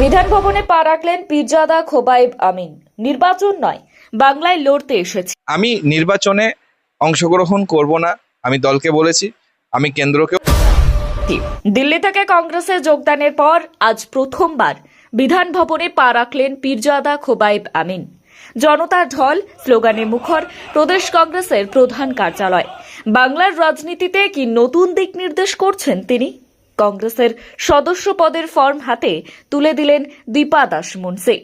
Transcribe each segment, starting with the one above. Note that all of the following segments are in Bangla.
বিধান ভবনে পা রাখলেন পীরজাদা খোবাইব আমিন। নির্বাচন নয় বাংলায় লড়তে এসেছি। আমি নির্বাচনে অংশগ্রহণ করব না আমি দলকে বলেছি আমি কেন্দ্রকে দিল্লি থেকে কংগ্রেসে যোগদানের পর আজ প্রথমবার বিধান ভবনে পা রাখলেন পিরজাদা খোবাইব আমিন। জনতার ঢল স্লোগানে মুখর প্রদেশ কংগ্রেসের প্রধান কার্যালয়। বাংলার রাজনীতিতে কি নতুন দিক নির্দেশ করছেন তিনি? কংগ্রেসের সদস্য পদের ফর্ম হাতে তুলে দিলেন দীপা দাস মুন্সি।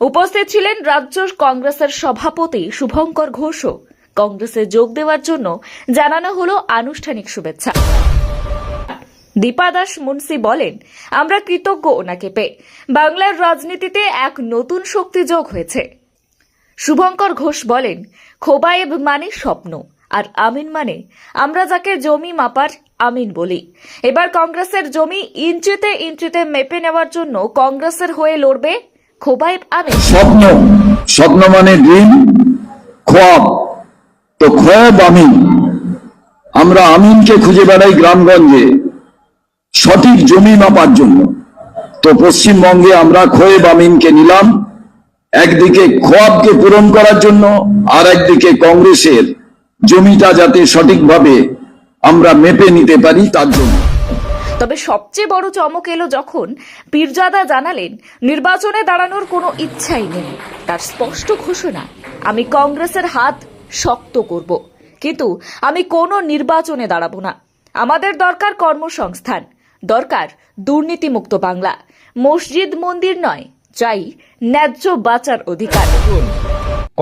উপস্থিত ছিলেন রাজ্য কংগ্রেসের সভাপতি শুভঙ্কর ঘোষও কংগ্রেসে যোগ দেওয়ার জন্য জানানো হলো আনুষ্ঠানিক শুভেচ্ছা। দীপা দাস মুন্সি বলেন, আমরা কৃতজ্ঞ ওনাকে পেয়ে। বাংলার রাজনীতিতে এক নতুন শক্তি যোগ হয়েছে। শুভঙ্কর ঘোষ বলেন, খোবায়েব মানে স্বপ্ন। আর আমিন মানে আমরা যাকে জমি মাপার আমিন বলি। এবার কংগ্রেসের জমি ইঞ্চিতে ইঞ্চিতে মেপে নেওয়ার জন্য কংগ্রেসের হয়ে লড়বে খোবাইব আমিন। স্বপ্ন স্বপ্ন মানে ড্রিম খোয়াব। তো খোয়াব আমিন। আমরা আমিনকে খুঁজে বেড়াই গ্রামগঞ্জে, সঠিক জমি মাপার জন্য। তো পশ্চিমবঙ্গে আমরা খোয়েব আমিনকে নিলাম, একদিকে খোয়াবকে পূরণ করার জন্য আর একদিকে কংগ্রেসের জমিটা যাতে সঠিকভাবে আমরা মেপে নিতে পারি, তার জন্য। তবে সবচেয়ে বড় চমক এলো যখন পীরজাদা জানালেন, নির্বাচনে দাঁড়ানোর কোনো ইচ্ছাই নেই। তার স্পষ্ট ঘোষণা, আমি কংগ্রেসের হাত শক্ত করব। কিন্তু আমি কোনো নির্বাচনে দাঁড়াবো না। আমাদের দরকার কর্মসংস্থান, দরকার দুর্নীতিমুক্ত বাংলা। মসজিদ মন্দির নয় চাই ন্যায্য বাঁচার অধিকার।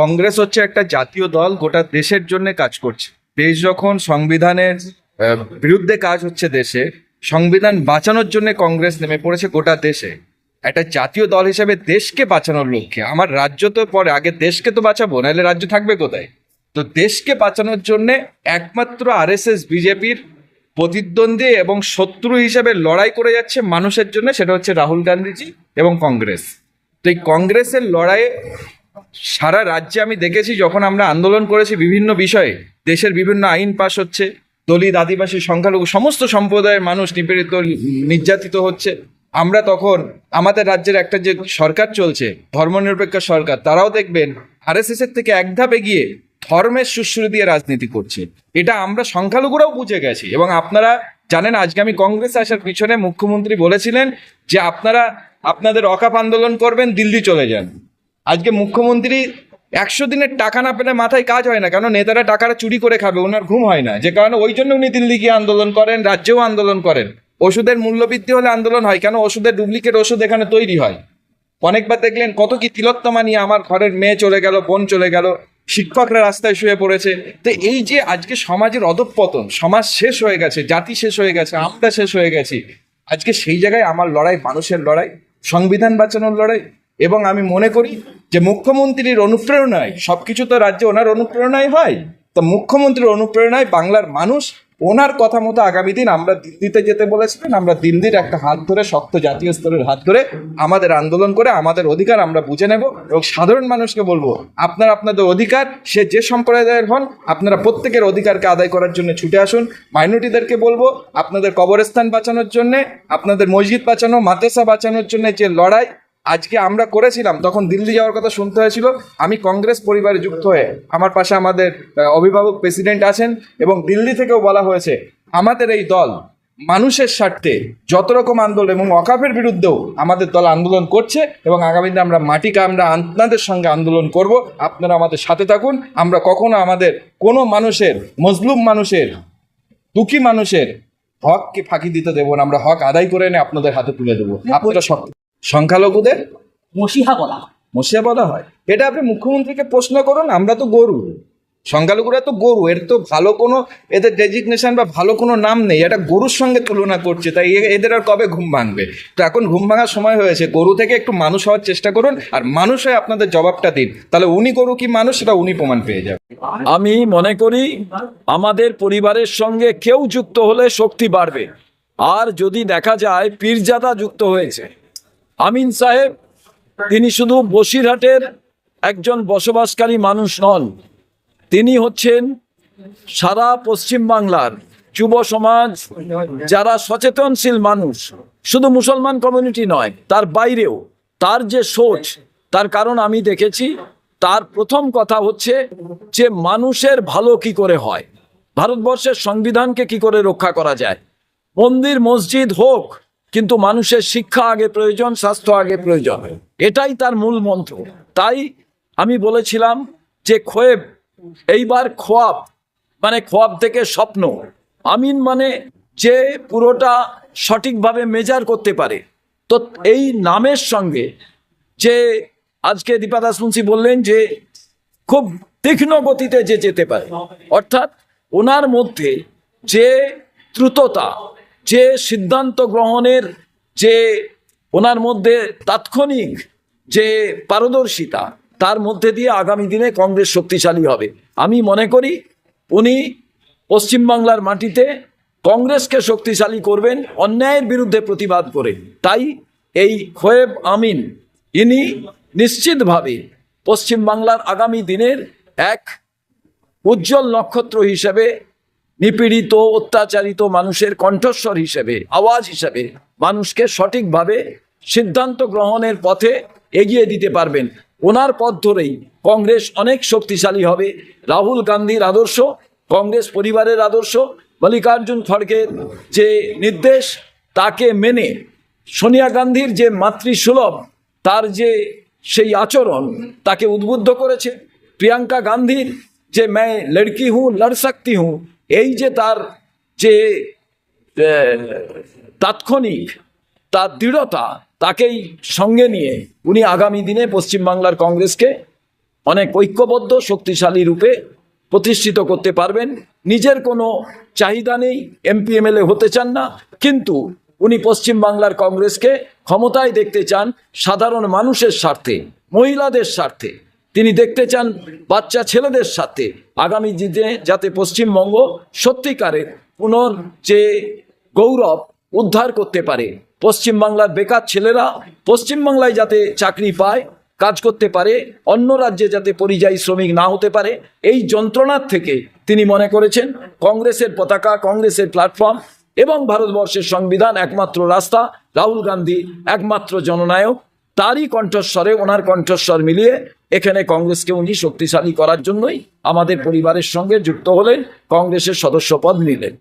কংগ্রেস হচ্ছে একটা জাতীয় দল, গোটা দেশের জন্য কাজ করছে। দেশ যখন সংবিধানের বিরুদ্ধে কাজ হচ্ছে দেশে, সংবিধান বাঁচানোর জন্য কংগ্রেস নেমে পড়েছে গোটা দেশে। একটা জাতীয় দল হিসেবে দেশকে বাঁচানোর লক্ষ্যে, আমার রাজ্য তো পরে, আগে দেশকে তো বাঁচাবো, নাহলে রাজ্য থাকবে কোথায়? তো দেশকে বাঁচানোর জন্য একমাত্র আরএসএস, বিজেপির প্রতিদ্বন্দ্বী এবং শত্রু হিসেবে লড়াই করে যাচ্ছে মানুষের জন্য, সেটা হচ্ছে রাহুল গান্ধীজি এবং কংগ্রেস। তো এই কংগ্রেসের লড়াইয়ে সারা রাজ্যে আমি দেখেছি যখন আমরা আন্দোলন করেছি বিভিন্ন বিষয়ে, দেশের বিভিন্ন আইন পাশ হচ্ছে, দলিত, আদিবাসী, সংখ্যালঘু, সমস্ত সম্প্রদায়ের মানুষ নিপীড়িত, নির্যাতিত হচ্ছে। আমরা তখন আমাদের রাজ্যের একটা যে সরকার চলছে, ধর্মনিরপেক্ষ সরকার, তারাও দেখবেন আরএসএস এর থেকে এক ধাপ এগিয়ে ধর্মের সুশ্রী দিয়ে রাজনীতি করছে। এটা আমরা সংখ্যালঘুরাও বুঝে গেছি এবং আপনারা জানেন, আজকে আমি কংগ্রেস আসার পিছনে মুখ্যমন্ত্রী বলেছিলেন যে, আপনারা আপনাদের অকাপ আন্দোলন করবেন, দিল্লি চলে যান। আজকে মুখ্যমন্ত্রী একশো দিনের টাকা না পেলে মাথায় কাজ হয় না, কেন নেতারা টাকাটা চুরি করে খাবে, ওনার ঘুম হয় না। যে কারণে ওই জন্য উনি দিল্লি গিয়ে আন্দোলন করেন, রাজ্যেও আন্দোলন করেন। ওষুধের মূল্যবৃদ্ধি হলে আন্দোলন হয়, কেন ওষুধের ডুপ্লিকেট ওষুধ এখানে তৈরি হয়? অনেকবার দেখলেন কত কি তিলোত্তমা নিয়ে আমার ঘরের মেয়ে চলে গেল, বোন চলে গেল, শিক্ষকরা রাস্তায় শুয়ে পড়েছে। তো এই যে আজকে সমাজের অধঃপতন, সমাজ শেষ হয়ে গেছে, জাতি শেষ হয়ে গেছে, আমরা শেষ হয়ে গেছি। আজকে সেই জায়গায় আমার লড়াই, মানুষের লড়াই, সংবিধান বাঁচানোর লড়াই এবং আমি মনে করি যে মুখ্যমন্ত্রীর অনুপ্রেরণায়, সবকিছু তো রাজ্যে ওনার অনুপ্রেরণায় হয়। তো মুখ্যমন্ত্রীর অনুপ্রেরণায় বাংলার মানুষ ওনার কথা মতো আগামী দিন আমরা দিল্লিতে যেতে বলেছিলেন, আমরা দিল্লির একটা হাত ধরে, শক্ত জাতীয় স্তরের হাত ধরে আমাদের আন্দোলন করে, আমাদের অধিকার আমরা বুঝে নেব এবং সাধারণ মানুষকে বলব, আপনার আপনাদের অধিকার, সে যে সম্প্রদায়ের হন, আপনারা প্রত্যেকের অধিকারকে আদায় করার জন্য ছুটে আসুন। মাইনরিটিদেরকে বলব, আপনাদের কবরস্থান বাঁচানোর জন্য, আপনাদের মসজিদ বাঁচানো, মাদ্রাসা বাঁচানোর জন্য যে লড়াই আজকে আমরা করেছিলাম, তখন দিল্লি যাওয়ার কথা শুনতে হয়েছিল, আমি কংগ্রেস পরিবারে যুক্ত হয়ে আমার পাশে আমাদের অভিভাবক প্রেসিডেন্ট আছেন এবং দিল্লি থেকেও বলা হয়েছে, আমাদের এই দল মানুষের স্বার্থে যত রকম আন্দোলন এবং অকাপের বিরুদ্ধেও আমাদের দল আন্দোলন করছে এবং আগামী দিনে আমরা মাটিকে আমরা আপনাদের সঙ্গে আন্দোলন করব, আপনারা আমাদের সাথে থাকুন, আমরা কখনো আমাদের কোনো মানুষের, মজলুম মানুষের, দুঃখী মানুষের হককে ফাঁকি দিতে দেবো না, আমরা হক আদায় করে এনে আপনাদের হাতে তুলে দেবো। আপনারা সক- সংখ্যালঘুদের? মসিহা বলা হয়। মশিয়া বলা হয়। এটা আপনি মুখ্যমন্ত্রীকে প্রশ্ন করুন আমরা তো গরু। সংখ্যালঘুরা তো গরু এর তো ভালো কোনো এদের ডেজিগনেশন বা ভালো কোনো নাম নেই এটা গরুর সঙ্গে তুলনা করছে তাই এদের আর কবে ঘুম ভাঙবে? তো এখন ঘুম ভাঙার সময় হয়েছে গরু থেকে একটু মানুষ হওয়ার চেষ্টা করুন আর মানুষ হয়ে আপনাদের জবাবটা দিন। তাহলে উনি গরু কি মানুষ সেটা উনি প্রমাণ পেয়ে যাবে। আমি মনে করি আমাদের পরিবারের সঙ্গে কেউ যুক্ত হলে শক্তি বাড়বে। আর যদি দেখা যায় পীরজাদা যুক্ত হয়েছে আমিন সাহেব, তিনি শুধু বসিরহাটের একজন বসবাসকারী মানুষ নন, তিনি হচ্ছেন সারা পশ্চিম বাংলার যুব সমাজ যারা সচেতনশীল মানুষ, শুধু মুসলমান কমিউনিটি নয়, তার বাইরেও, তার যে সোচ, তার কারণ আমি দেখেছি, তার প্রথম কথা হচ্ছে যে মানুষের ভালো কি করে হয়, ভারতবর্ষের সংবিধানকে কি করে রক্ষা করা যায়, মন্দির, মসজিদ হোক কিন্তু মানুষের শিক্ষা আগে প্রয়োজন, স্বাস্থ্য আগে প্রয়োজন। এটাই তার মূল মন্ত্র। তাই আমি বলেছিলাম যে খোয়েব, এইবার খোয়াব মানে খোয়াব থেকে স্বপ্ন। আমিন মানে যে পুরোটা সঠিকভাবে মেজার করতে পারে। তো এই নামের সঙ্গে যে আজকে দীপাদাস মুন্সি বললেন যে খুব তীক্ষ্ণ গতিতে যে যেতে পারে, অর্থাৎ ওনার মধ্যে যে দ্রুততা যে সিদ্ধান্ত গ্রহণের যে ওনার মধ্যে তাৎক্ষণিক যে পারদর্শিতা, তার মধ্যে দিয়ে আগামী দিনে কংগ্রেস শক্তিশালী হবে। আমি মনে করি উনি পশ্চিমবাংলার মাটিতে কংগ্রেসকে শক্তিশালী করবেন, অন্যায়ের বিরুদ্ধে প্রতিবাদ করে। তাই এই খোয়েব আমিন, ইনি নিশ্চিতভাবে পশ্চিমবাংলার আগামী দিনের এক উজ্জ্বল নক্ষত্র হিসেবে নিপীড়িত, অত্যাচারিত মানুষের কণ্ঠস্বর হিসেবে, আওয়াজ হিসেবে মানুষকে সঠিকভাবে সিদ্ধান্ত গ্রহণের পথে এগিয়ে দিতে পারবেন। ওনার পথ ধরেই কংগ্রেস অনেক শক্তিশালী হবে। রাহুল গান্ধীর আদর্শ, কংগ্রেস পরিবারের আদর্শ, মল্লিকার্জুন খড়গের যে নির্দেশ, তাকে মেনে সোনিয়া গান্ধীর যে মাতৃসুলভ, তার যে সেই আচরণ, তাকে উদ্বুদ্ধ করেছে। প্রিয়াঙ্কা গান্ধীর যে मैं লড়কি হুঁ, লড় সকতি হুঁ এই যে তার যে তাৎক্ষণিক তার দৃঢ়তা তাকেই সঙ্গে নিয়ে উনি আগামী দিনে পশ্চিমবাংলার কংগ্রেসকে অনেক ঐক্যবদ্ধ, শক্তিশালী রূপে প্রতিষ্ঠিত করতে পারবেন। নিজের কোনো চাহিদা নেই, এমপি, এমএলএ হতে চান না। কিন্তু উনি পশ্চিমবাংলার কংগ্রেসকে ক্ষমতায় দেখতে চান সাধারণ মানুষের স্বার্থে, মহিলাদের স্বার্থে। তিনি দেখতে চান বাচ্চা ছেলেদের সাথে। আগামী দিনে যাতে পশ্চিমবঙ্গ সত্যিকারের পুনর যে গৌরব উদ্ধার করতে পারে, পশ্চিমবাংলার বেকার ছেলেরা পশ্চিমবাংলায় যাতে চাকরি পায়, কাজ করতে পারে, অন্য রাজ্যে যাতে পরিযায়ী শ্রমিক না হতে পারে, এই যন্ত্রণার থেকে তিনি মনে করেছেন কংগ্রেসের পতাকা, কংগ্রেসের প্ল্যাটফর্ম এবং ভারতবর্ষের সংবিধান একমাত্র রাস্তা, রাহুল গান্ধী একমাত্র জননায়ক। তারই কণ্ঠস্বরে, ওনার কণ্ঠস্বর মিলিয়ে এখানে কংগ্রেসকে উনি শক্তিশালী করার জন্যই আমাদের পরিবারের সঙ্গে যুক্ত হলেন কংগ্রেসের সদস্য পদ নিলেন।